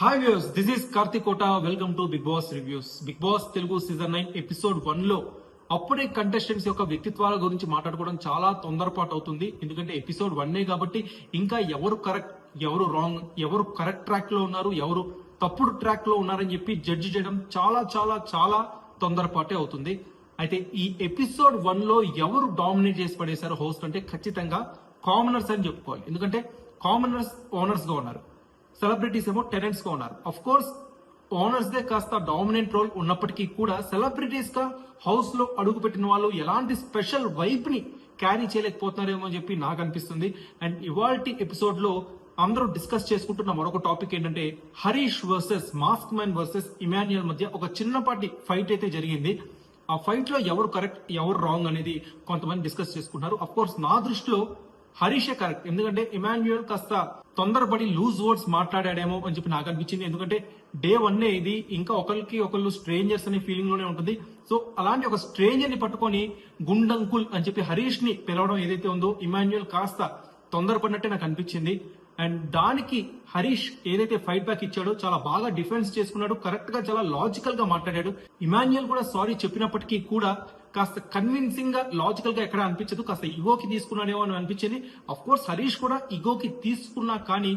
Hi views this is Karthik Kota welcome to Bigg Boss reviews Bigg Boss Telugu season nine episode వన్లో అప్పుడే contestants యొక్క వ్యక్తిత్వాల గురించి మాట్లాడుకోవడం చాలా తొందరపాటు అవుతుంది. ఎందుకంటే ఎపిసోడ్ వన్నే కాబట్టి ఇంకా ఎవరు కరెక్ట్ ఎవరు రాంగ్ ఎవరు కరెక్ట్ ట్రాక్లో ఉన్నారు ఎవరు తప్పుడు ట్రాక్లో ఉన్నారని చెప్పి జడ్జి చేయడం చాలా చాలా చాలా తొందరపాటే అవుతుంది. అయితే ఈ ఎపిసోడ్ వన్లో ఎవరు డామినేట్ చేసి పడేశారు హోస్ట్ అంటే ఖచ్చితంగా కామనర్స్ అని చెప్పుకోవాలి. ఎందుకంటే కామనర్స్ ఓనర్స్గా ఉన్నారు. సెలబ్రిటీస్ ఏమో టెనెంట్స్గా ఉన్నారు. అఫ్ కోర్స్ ఓనర్స్ దే కాస్త డామినెంట్ రోల్ ఉన్నప్పటికీ కూడా సెలబ్రిటీస్గా హౌస్లో అడుగు పెట్టిన వాళ్ళు ఎలాంటి స్పెషల్ వైప్ని క్యారీ చేయలేకపోతున్నారేమో అని చెప్పి నాకు అనిపిస్తుంది. అండ్ ఇవాల్టి ఎపిసోడ్లో అందరూ డిస్కస్ చేసుకుంటున్న మరొక టాపిక్ ఏంటంటే Harish versus mask man versus Emmanuel మధ్య ఒక చిన్నపాటి ఫైట్ అయితే జరిగింది. ఆ ఫైట్లో ఎవరు కరెక్ట్ ఎవరు రాంగ్ అనేది కొంతమంది డిస్కస్ చేసుకుంటున్నారు. అఫ్ కోర్స్ నా దృష్టిలో హరీషే కరెక్ట్ ఎందుకంటే ఇమాన్యుయల్ కాస్త తొందరపడి లూజ్ వర్డ్స్ మాట్లాడాడేమో అని చెప్పి నాకు అనిపించింది. ఎందుకంటే డే వన్ ఇది ఇంకా ఒకరికి ఒకళ్ళు స్ట్రేంజర్స్ అనే ఫీలింగ్లోనే ఉంటుంది. సో అలాంటి ఒక స్ట్రేంజర్ని పట్టుకొని గుండంకుల్ అని చెప్పి హరీష్ని పిలవడం ఏదైతే ఉందో ఇమాన్యుయల్ కాస్త తొందరపడినట్టే నాకు అనిపించింది. అండ్ దానికి హరీష్ ఏదైతే ఫైట్ బ్యాక్ ఇచ్చాడో చాలా బాగా డిఫెన్స్ చేసుకున్నాడు కరెక్ట్గా చాలా లాజికల్గా మాట్లాడాడు. ఇమాన్యుయల్ కూడా సారీ చెప్పినప్పటికీ కూడా కాస్త కన్విన్సింగ్గా లాజికల్గా ఎక్కడ అనిపించదు. కాస్త ఇగోకి తీసుకున్నాడేమో అని అనిపించింది. అఫ్ కోర్స్ హరీష్ కూడా ఇగోకి తీసుకున్నా కానీ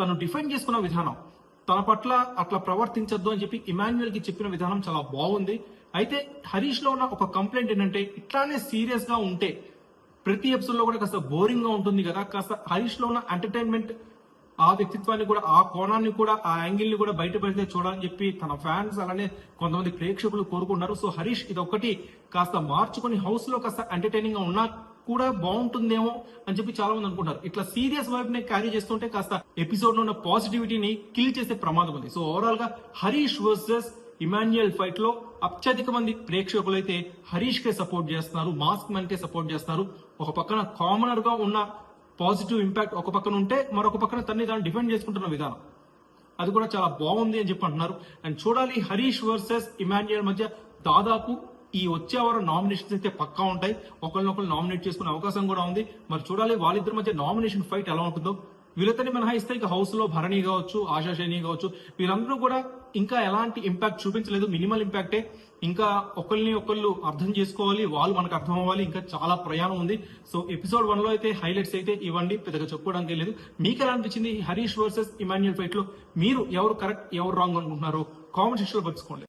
తను డిఫెండ్ చేసుకున్న విధానం తన పట్ల అట్లా ప్రవర్తించద్దు అని చెప్పి ఇమాన్యుయల్కి చెప్పిన విధానం చాలా బాగుంది. అయితే హరీష్లో ఉన్న ఒక కంప్లైంట్ ఏంటంటే ఇట్లానే సీరియస్గా ఉంటే ప్రతి ఎపిసోడ్లో కూడా కాస్త బోరింగ్గా ఉంటుంది కదా కాస్త హరీష్లో ఉన్న ఎంటర్టైన్మెంట్ ఆ వ్యక్తిత్వాన్ని కూడా ఆ కోణాన్ని కూడా ఆ యాంగిల్ని కూడా బయట పెడితే చూడాలని చెప్పి తన ఫ్యాన్స్ అలానే కొంతమంది ప్రేక్షకులు కోరుకున్నారు సో హరీష్ ఇది ఒకటి కాస్త మార్చుకొని హౌస్లో కాస్త ఎంటర్టైనింగ్గా ఉన్నా కూడా బాగుంటుందేమో అని చెప్పి చాలా మంది అనుకుంటారు ఇట్లా సీరియస్ వైపు ని క్యారీ చేస్తుంటే కాస్త ఎపిసోడ్లో ఉన్న పాజిటివిటీని కిల్ చేసే ప్రమాదం ఉంది. సో ఓవరాల్గా హరీష్ వర్సెస్ ఇమాన్యుయల్ ఫైట్లో అత్యధిక మంది ప్రేక్షకులు అయితే హరీష్ కే సపోర్ట్ చేస్తున్నారు మాస్క్ మ్యాన్ కే సపోర్ట్ చేస్తున్నారు. ఒక పక్కన కామనర్గా ఉన్న పాజిటివ్ ఇంపాక్ట్ ఒక పక్కన ఉంటే మరొక పక్కన తన్ని దాన్ని డిఫెండ్ చేసుకుంటున్న విధానం. అది కూడా చాలా బాగుంది అని చెప్పి అంటున్నారు అండ్ చూడాలి హరీష్ వర్సెస్ ఇమాన్యుయల్ మధ్య దాదాపు ఈ వచ్చే వారం నామినేషన్స్ అయితే పక్కా ఉంటాయి. ఒకరినొకరు నామినేట్ చేసుకునే అవకాశం కూడా ఉంది. మరి చూడాలి వాళ్ళిద్దరి మధ్య నామినేషన్ ఫైట్ ఎలా ఉంటుందో. వీళ్ళతోనే మినహాయిస్తే ఇక హౌస్లో భరణి కావచ్చు ఆశా శని కావచ్చు వీళ్ళందరూ కూడా ఇంకా ఎలాంటి ఇంపాక్ట్ చూపించలేదు. మినిమల్ ఇంపాక్టే ఇంకా ఒకరిని ఒకళ్ళు అర్థం చేసుకోవాలి. వాళ్ళు మనకు అర్థం అవ్వాలి. ఇంకా చాలా ప్రయాణం ఉంది. సో ఎపిసోడ్ వన్లో అయితే హైలైట్స్ అయితే ఇవ్వండి. పెద్దగా చెప్పుకోవడానికి లేదు. మీకు ఎలా అనిపించింది? హరీష్ వర్సెస్ ఇమాన్యుయల్ ఫైట్లో మీరు ఎవరు కరెక్ట్ ఎవరు రాంగ్ అనుకుంటున్నారో కామెంట్ సెక్షన్లో పంచుకోండి.